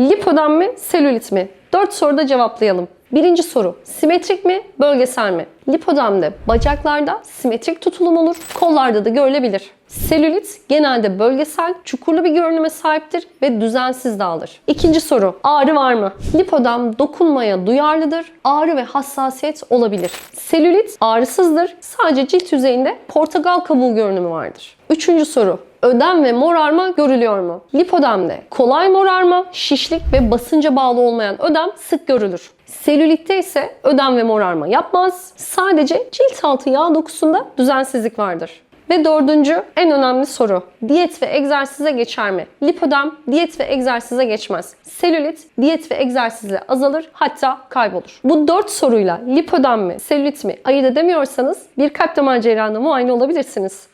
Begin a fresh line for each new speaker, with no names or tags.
Lipodem mi, selülit mi? 4 soruda cevaplayalım. Birinci soru, simetrik mi, bölgesel mi? Lipodemde bacaklarda simetrik tutulum olur, kollarda da görülebilir. Selülit genelde bölgesel, çukurlu bir görünüme sahiptir ve düzensiz dağılır. İkinci soru, ağrı var mı? Lipodem dokunmaya duyarlıdır, ağrı ve hassasiyet olabilir. Selülit ağrısızdır, sadece cilt yüzeyinde portakal kabuğu görünümü vardır. Üçüncü soru, ödem ve morarma görülüyor mu? Lipodemde kolay morarma, şişlik ve basınca bağlı olmayan ödem sık görülür. Selülitte ise ödem ve morarma yapmaz. Sadece cilt altı yağ dokusunda düzensizlik vardır. Ve dördüncü en önemli soru. Diyet ve egzersize geçer mi? Lipodem diyet ve egzersize geçmez. Selülit diyet ve egzersizle azalır hatta kaybolur. Bu dört soruyla lipodem mi, selülit mi ayırt edemiyorsanız bir kalp damar cerrahına muayene olabilirsiniz.